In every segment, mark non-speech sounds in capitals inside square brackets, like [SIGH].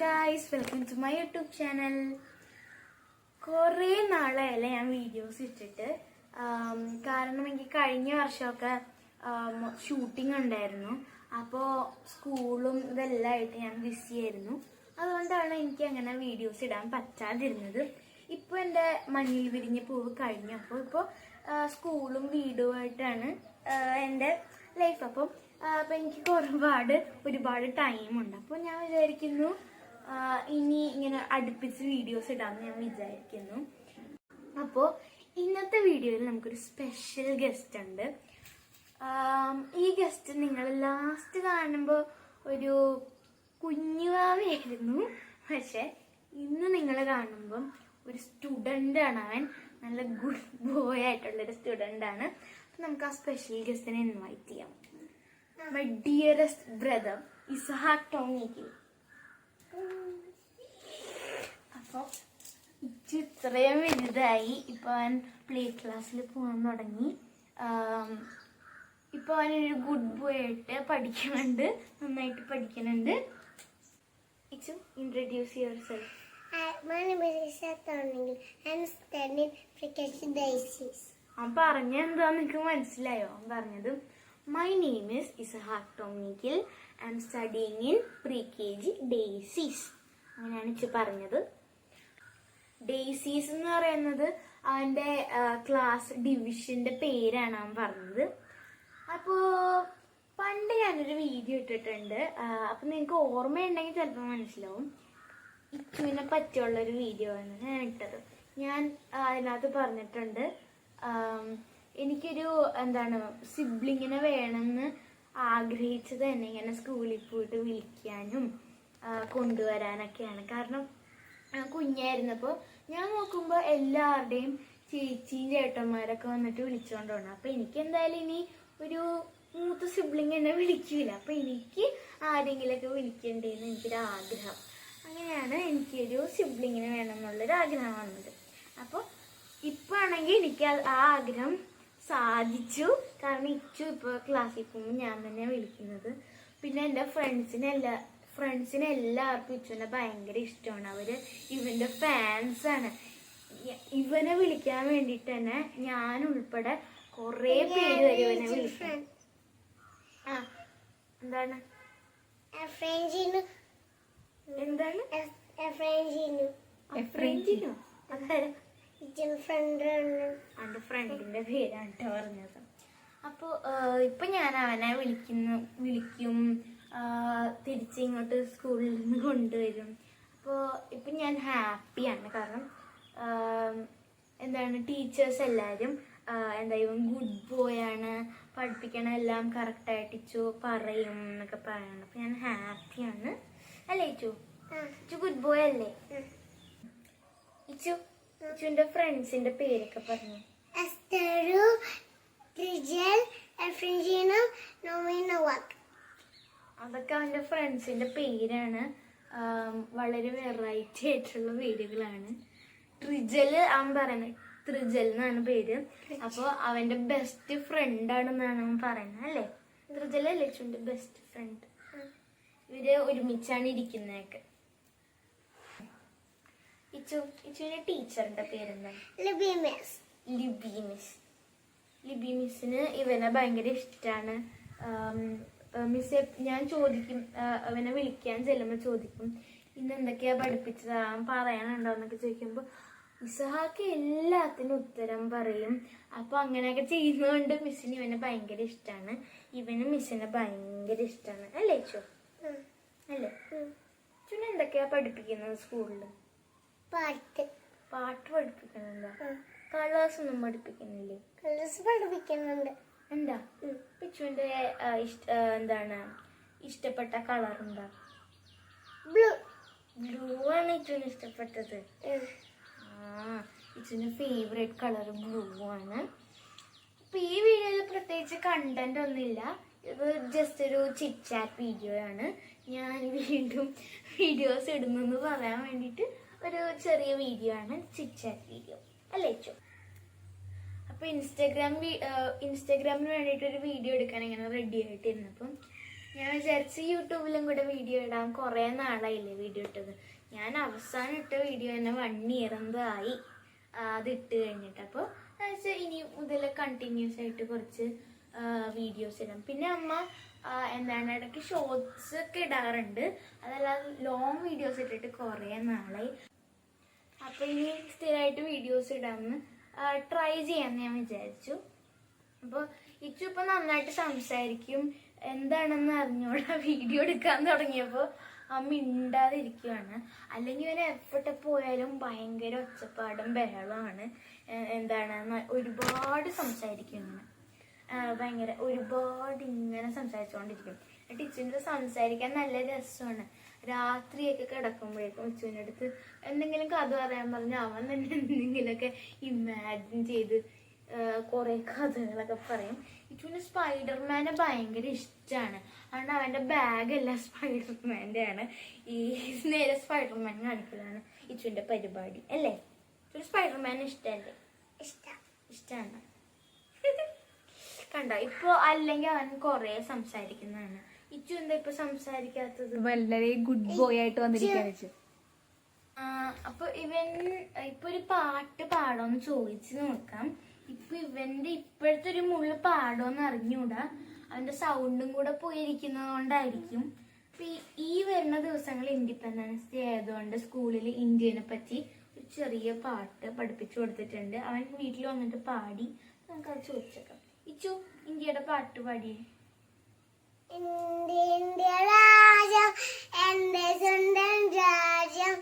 Guys welcome to my YouTube channel കുറേ നാളായല്ലേ ഞാൻ വീഡിയോസ് ഇട്ടിട്ട്. കാരണം എനിക്ക് കഴിഞ്ഞ വർഷമൊക്കെ ഷൂട്ടിംഗ് ഉണ്ടായിരുന്നു. അപ്പോൾ സ്കൂളും ഇതെല്ലാം ആയിട്ട് ഞാൻ ബിസി ആയിരുന്നു. അതുകൊണ്ടാണ് എനിക്ക് അങ്ങനെ വീഡിയോസ് ഇടാൻ പറ്റാതിരുന്നത്. ഇപ്പോൾ എന്റെ മഞ്ഞിൽ വിരിഞ്ഞ പൂവ് കഴിഞ്ഞു. അപ്പോൾ ഇപ്പോൾ സ്കൂളും വീടുമായിട്ടാണ് എന്റെ ലൈഫ് അപ്പം അപ്പം എനിക്ക് ഒരുപാട് ഒരുപാട് ടൈമുണ്ട് അപ്പോൾ ഞാൻ വിചാരിക്കുന്നു ഇനി ഇങ്ങനെ അടുപ്പിച്ച് വീഡിയോസ് ഇടാമെന്ന് ഞാൻ വിചാരിക്കുന്നു. അപ്പോൾ ഇന്നത്തെ വീഡിയോയിൽ നമുക്കൊരു സ്പെഷ്യൽ ഗസ്റ്റ് ഉണ്ട്. ഈ ഗസ്റ്റ് നിങ്ങൾ ലാസ്റ്റ് കാണുമ്പോൾ ഒരു കുഞ്ഞുവാവയായിരുന്നു. പക്ഷെ ഇന്ന് നിങ്ങൾ കാണുമ്പം ഒരു സ്റ്റുഡന്റ് ആണ്. അവൻ നല്ല ഗുഡ് ബോയ് ആയിട്ടുള്ളൊരു സ്റ്റുഡന്റ് ആണ്. അപ്പം നമുക്ക് ആ സ്പെഷ്യൽ ഗസ്റ്റിനെ ഇൻവൈറ്റ് ചെയ്യാം. മൈ ഡിയറസ്റ്റ് ബ്രദർ ഇസഹാക്ക് ടോമിക്ക് അപ്പോൾ ഇച്ച് ഇത്രയും വലുതായി. ഇപ്പൊ അവൻ പ്ലേ ക്ലാസ്സിൽ പോകാൻ തുടങ്ങി. ഇപ്പൊ അവനൊരു ഗുഡ് ബോയ് ആയിട്ട് പഠിക്കുന്നുണ്ട്. നന്നായിട്ട് പഠിക്കുന്നുണ്ട്. Ichu introduce yourself my name is Isha Thorningil. I'm studying Frequency Basis. അവൻ എനിക്ക് മനസ്സിലായോ? അവൻ പറഞ്ഞത് is Isahak ടോമിക്കിൽ I am studying in pre K G ഡേസീസ് അങ്ങനെയാണ് ഇച്ചു പറഞ്ഞത്. ഡേസീസ് എന്ന് പറയുന്നത് അവന്റെ ക്ലാസ് ഡിവിഷന്റെ പേരാണ് അവൻ പറഞ്ഞത്. അപ്പോ പണ്ട് ഞാനൊരു വീഡിയോ ഇട്ടിട്ടുണ്ട്. അപ്പം നിങ്ങൾക്ക് ഓർമ്മയുണ്ടെങ്കിൽ ചിലപ്പോൾ മനസ്സിലാവും. ഇച്ചുവിനെ പറ്റിയുള്ള ഒരു വീഡിയോ ആണ് ഞാൻ ഇട്ടത്. ഞാൻ അതിനകത്ത് പറഞ്ഞിട്ടുണ്ട്. എനിക്കൊരു എന്താണ് സിബ്ലിങ്ങിനെ വേണമെന്ന് ആഗ്രഹിച്ചത് തന്നെ ഇങ്ങനെ സ്കൂളിൽ പോയിട്ട് വിളിക്കാനും കൊണ്ടുവരാനൊക്കെയാണ്. കാരണം കുഞ്ഞായിരുന്നപ്പോൾ ഞാൻ നോക്കുമ്പോൾ എല്ലാവരുടെയും ചേച്ചിയും ചേട്ടന്മാരൊക്കെ വന്നിട്ട് വിളിച്ചുകൊണ്ടാണ് അപ്പം എനിക്ക് എന്തായാലും ഇനി ഒരു മൂത്ത സിബ്ലിങ് എന്നെ വിളിക്കൂല. അപ്പം എനിക്ക് ആരെങ്കിലുമൊക്കെ വിളിക്കണ്ടേന്ന് എനിക്കൊരു ആഗ്രഹം അങ്ങനെയാണ് എനിക്കൊരു സിബ്ലിങ്ങിന് വേണമെന്നുള്ളൊരു ആഗ്രഹം വന്നത്. അപ്പോൾ ഇപ്പോൾ ആണെങ്കിൽ എനിക്ക് ആ ആഗ്രഹം സാധിച്ചു. കാരണം ഇച്ചു ഇപ്പോൾ ക്ലാസ്സിൽ പോകുമ്പോൾ ഞാൻ തന്നെ വിളിക്കുന്നത്. പിന്നെ എന്റെ ഫ്രണ്ട്സിനെ എല്ലാ ഫ്രണ്ട്സിനെ എല്ലാവർക്കും ഇച്ചുവിനെ ഭയങ്കര ഇഷ്ടമാണ്. അവർ ഇവന്റെ ഫാൻസാണ് ആണ്. ഇവനെ വിളിക്കാൻ വേണ്ടിയിട്ട് തന്നെ ഞാൻ ഉൾപ്പെടെ കുറേ പേര് വരെ ഇവനെ വിളിക്കും. ആ എന്താണ്. എന്താണ്? അതായത് അവന്റെ ഫ്രണ്ടിന്റെ പേരാണ് പറഞ്ഞത്. അപ്പോൾ ഇപ്പൊ ഞാൻ അവനെ വിളിക്കുന്നു വിളിക്കും. തിരിച്ചിങ്ങോട്ട് ഇങ്ങോട്ട് സ്കൂളിൽ നിന്ന് കൊണ്ടുവരും. അപ്പോൾ ഇപ്പൊ ഞാൻ ഹാപ്പിയാണ് കാരണം എന്താണ് ടീച്ചേഴ്സ് എല്ലാവരും എന്താ ഇവൻ ഗുഡ് ബോയ് ആണ്. പഠിപ്പിക്കണ എല്ലാം കറക്റ്റായിട്ട് ഇച്ചു പറയും എന്നൊക്കെ പറയണം. അപ്പൊ ഞാൻ ഹാപ്പിയാണ് അല്ലേ ഇച്ചു? ഇച്ചു ഗുഡ് ബോയ് അല്ലേ? ഇച്ചു? ഇച്ചുവിന്റെ ഫ്രണ്ട്സിന്റെ പേരൊക്കെ പറഞ്ഞു? എസ്തറു Trijel. Efranginu. Nominawak. അതൊക്കെ അവന്റെ ഫ്രണ്ട്സിന്റെ പേരാണ്. വളരെ വെറൈറ്റി ആയിട്ടുള്ള പേരുകളാണ്. ട്രിജൽ അവൻ പറയുന്നത്. ത്രിജൽ എന്നാണ് പേര്. അപ്പൊ അവന്റെ ബെസ്റ്റ് ഫ്രണ്ട് ആണെന്നാണ് അവൻ പറയുന്നത് അല്ലേ? ത്രിജൽ അല്ലേ ബെസ്റ്റ് ഫ്രണ്ട് ഇവർ ഒരുമിച്ചാണ് ഇരിക്കുന്നതൊക്കെ. ഇച്ചു ഇച്ചുവിന്റെ ടീച്ചറിന്റെ പേരെന്താ. ലിബി മിസ് ലിബി മിസ്സിന് ഇവനെ ഭയങ്കര ഇഷ്ടമാണ് മിസ് ഞാൻ ചോദിക്കും അവനെ വിളിക്കാൻ ചെല്ലുമ്പോൾ ചോദിക്കും ഇന്ന് എന്തൊക്കെയാ പഠിപ്പിച്ചത് പറയാനുണ്ടോ? എന്നൊക്കെ ചോദിക്കുമ്പോൾ ഇസഹാക്ക് എല്ലാത്തിനും ഉത്തരം പറയും. അപ്പൊ അങ്ങനെയൊക്കെ ചെയ്യുന്നതുകൊണ്ട് മിസ്സിന് ഇവനെ ഭയങ്കര ഇഷ്ടമാണ് ഇവന് മിസ്സിനെ ഭയങ്കര ഇഷ്ടമാണ് അല്ലേ ചോ. അല്ലേ? ചുന എന്തൊക്കെയാ പഠിപ്പിക്കുന്നത് സ്കൂളിൽ പാട്ട്. പാട്ട് പഠിപ്പിക്കുന്നുണ്ടോ കളേഴ്സ് ഒന്നും പഠിപ്പിക്കുന്നില്ലേ? കളേഴ്സ് പഠിപ്പിക്കുന്നുണ്ട്. എന്താ? പിച്ചുവിന്റെ ഇഷ്ട- എന്താണ്? ഇഷ്ടപ്പെട്ട കളർ എന്താ ബ്ലൂ. ബ്ലൂ ആണ് ഇച്ചുവിന് ഇഷ്ടപ്പെട്ടത്. ആ ഇച്ചുവിന്റെ ഫേവറേറ്റ് കളർ ബ്ലൂ ആണ്. അപ്പൊ ഈ വീഡിയോയിൽ പ്രത്യേകിച്ച് കണ്ടന്റ് ഒന്നുമില്ല. ഇത് ജസ്റ്റ് ഒരു ചിറ്റ് ചാറ്റ് വീഡിയോ ആണ്. ഞാൻ വീണ്ടും [LAUGHS] വീഡിയോസ് ഇടുന്നെന്ന് പറയാൻ വേണ്ടിയിട്ട് ഒരു ചെറിയ വീഡിയോ ആണ് ചിറ്റ്ചാറ്റ് വീഡിയോ അല്ലേ ചോ അപ്പൊ ഇൻസ്റ്റാഗ്രാം ഇൻസ്റ്റാഗ്രാമിന് വേണ്ടിയിട്ട് ഒരു വീഡിയോ എടുക്കാൻ ഇങ്ങനെ റെഡി ആയിട്ടിരുന്നപ്പം ഞാൻ വിചാരിച്ച് യൂട്യൂബിലും കൂടെ വീഡിയോ ഇടാൻ കുറേ നാളായില്ലേ വീഡിയോ ഇട്ടത്. ഞാൻ അവസാനം ഇട്ട വീഡിയോ തന്നെ വൺ ഇയർ എന്തോ ആയി. ആ, അത് ഇട്ട് കഴിഞ്ഞിട്ട്. അപ്പോൾ ഇനി മുതൽ കണ്ടിന്യൂസ് ആയിട്ട് കുറച്ച് വീഡിയോസ് ഇടാം. പിന്നെ അമ്മ എന്താണ് ഇടയ്ക്ക് ഷോർട്സ് ഒക്കെ ഇടാറുണ്ട്. അതല്ലാതെ ലോങ് വീഡിയോസ് ഇട്ടിട്ട് കുറേ നാളായി. അപ്പോൾ ഇനി സ്ഥിരമായിട്ട് വീഡിയോസ് ഇടാമെന്ന് ട്രൈ ചെയ്യാമെന്ന് ഞാൻ വിചാരിച്ചു. അപ്പോൾ ഇച്ചു ഇപ്പം നന്നായിട്ട് സംസാരിക്കും. എന്താണെന്ന് അറിഞ്ഞോളാ വീഡിയോ [LAUGHS] എടുക്കാൻ തുടങ്ങിയപ്പോൾ അമ്മ മിണ്ടാതിരിക്കുകയാണ് അല്ലെങ്കിൽ ഇവന് എപ്പോട്ടെ പോയാലും ഭയങ്കര ഒച്ചപ്പാടും ബഹളമാണ് എന്താണ് ഒരുപാട് സംസാരിക്കും ഇങ്ങനെ. ആ, ഭയങ്കര ഒരുപാട് ഇങ്ങനെ സംസാരിച്ചുകൊണ്ടിരിക്കും എന്നിട്ട് ഇച്ചുവിന്റെ സംസാരിക്കാൻ നല്ല രസമാണ്. രാത്രിയൊക്കെ കിടക്കുമ്പോഴേക്കും ഇച്ചുവിന്റെ അടുത്ത് എന്തെങ്കിലും കഥ പറയാൻ പറഞ്ഞാൽ അവൻ തന്നെ എന്തെങ്കിലുമൊക്കെ ഇമാജിൻ ചെയ്ത് കുറെ കഥകളൊക്കെ പറയും. ഇച്ചുവിന് സ്പൈഡർമാനെ ഭയങ്കര ഇഷ്ടമാണ് അതുകൊണ്ട് അവന്റെ ബാഗെല്ലാം സ്പൈഡർമാന്റെ ആണ് ഈ നേരെ സ്പൈഡർമാൻ കാണിക്കലാണ് ഇച്ചുവിന്റെ പരിപാടി. അല്ലേ? ഇച്ചുവിന് സ്പൈഡർമാൻ ഇഷ്ടമല്ലേ ഇഷ്ടം. ഇഷ്ടമാണ് കണ്ടോ. ഇപ്പൊ അല്ലെങ്കിൽ അവൻ കൊറേ സംസാരിക്കുന്നതാണ്. ഇച്ചു എന്താ ഇപ്പൊ സംസാരിക്കാത്തത്? വളരെ ഗുഡ് ബോയ് ആയിട്ട് വന്നിരിക്കുകയാണ് വെച്ചു അപ്പൊ ഇവൻ ഇപ്പൊ ഒരു പാട്ട് പാടോന്ന് ചോദിച്ചു നോക്കാം. ഇപ്പൊ ഇവന്റെ ഇപ്പോഴത്തെ ഒരു മുള്ളു പാടോന്ന് അറിഞ്ഞൂടാ. അവന്റെ സൗണ്ടും കൂടെ പോയിരിക്കുന്നത് കൊണ്ടായിരിക്കും. ഈ- ഈ വരുന്ന ദിവസങ്ങൾ ഇൻഡിപെൻഡൻസ് ഡേ ആയതുകൊണ്ട് സ്കൂളിൽ ഇന്ത്യനെ പറ്റി ഒരു ചെറിയ പാട്ട് പഠിപ്പിച്ചു കൊടുത്തിട്ടുണ്ട്. അവൻ വീട്ടിൽ വന്നിട്ട് പാടി. നമുക്കത് ചോദിച്ചേക്കാം. ഇച്ചു ഇന്ത്യയുടെ പാട്ട് പാടിയേ. ഇന്ത്യ രാജ്യം എന്റെ സ്വന്തം രാജ്യം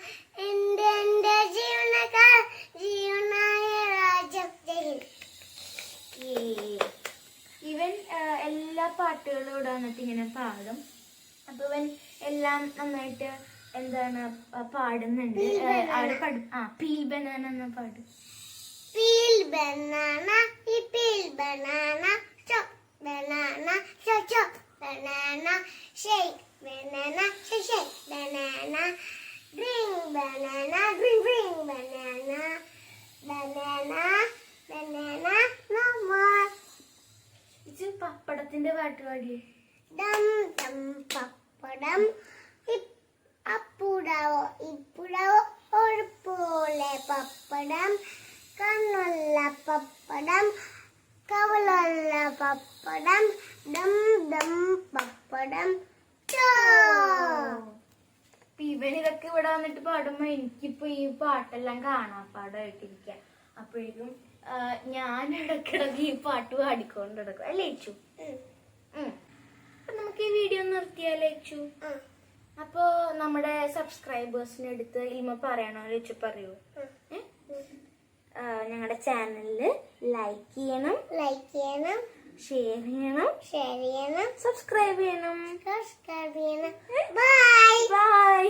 എന്റെ എന്റെ ജീവനക്കാർ ജീവനായ രാജ്യം. ഇവൻ എല്ലാ പാട്ടുകളും ഇവിടെ വന്നിട്ട് ഇങ്ങനെ പാടും. അപ്പൊ ഇവൻ എല്ലാം നന്നായിട്ട് എന്താണ് പാടുന്നുണ്ട്. ആ, അവിടെ പാടും. ആ പീൽ ബനാന എന്ന പാട്ട്. Peel banana, he peel banana, chop banana, chop chop banana, shake banana, shake shake banana, drink banana, drink drink banana, banana, banana, no more. ഇത് പപ്പടത്തിന്റെ പാട്ട് പാടി Dum dum പപ്പടം dum. അപ്പുടാവോ ഇപ്പുടാവോ ഒരു പോലെ പപ്പടം കണ്ണുള്ള പപ്പടം കവളുള്ള പപ്പടം ഡം ഡം പപ്പടം. ഇവനിതൊക്കെ അപ്പൊ ഇവൻ ഇതൊക്കെ ഇവിടെ വന്നിട്ട് പാടുമ്പോ എനിക്കിപ്പോ ഈ പാട്ടെല്ലാം കാണാപ്പാടായിട്ടിരിക്കാം അപ്പോഴേക്കും ആ, ഞാൻ ഇടക്കിടക്ക് ഈ പാട്ട് പാടിക്കൊണ്ട് കിടക്കും അല്ലേ ചു നമുക്ക് ഈ വീഡിയോ നിർത്തിയാലേ ചു അപ്പോ നമ്മുടെ സബ്സ്ക്രൈബേഴ്സിന് അടുത്ത് ഇൽമ പറയണോ വെച്ച് പറയൂ. ഞങ്ങളുടെ ചാനലിൽ ലൈക്ക് ചെയ്യണം ലൈക്ക് ചെയ്യണം ഷെയർ ചെയ്യണം ഷെയർ ചെയ്യണം സബ്സ്ക്രൈബ് ചെയ്യണം. സബ്സ്ക്രൈബ് ചെയ്യണം. Bye by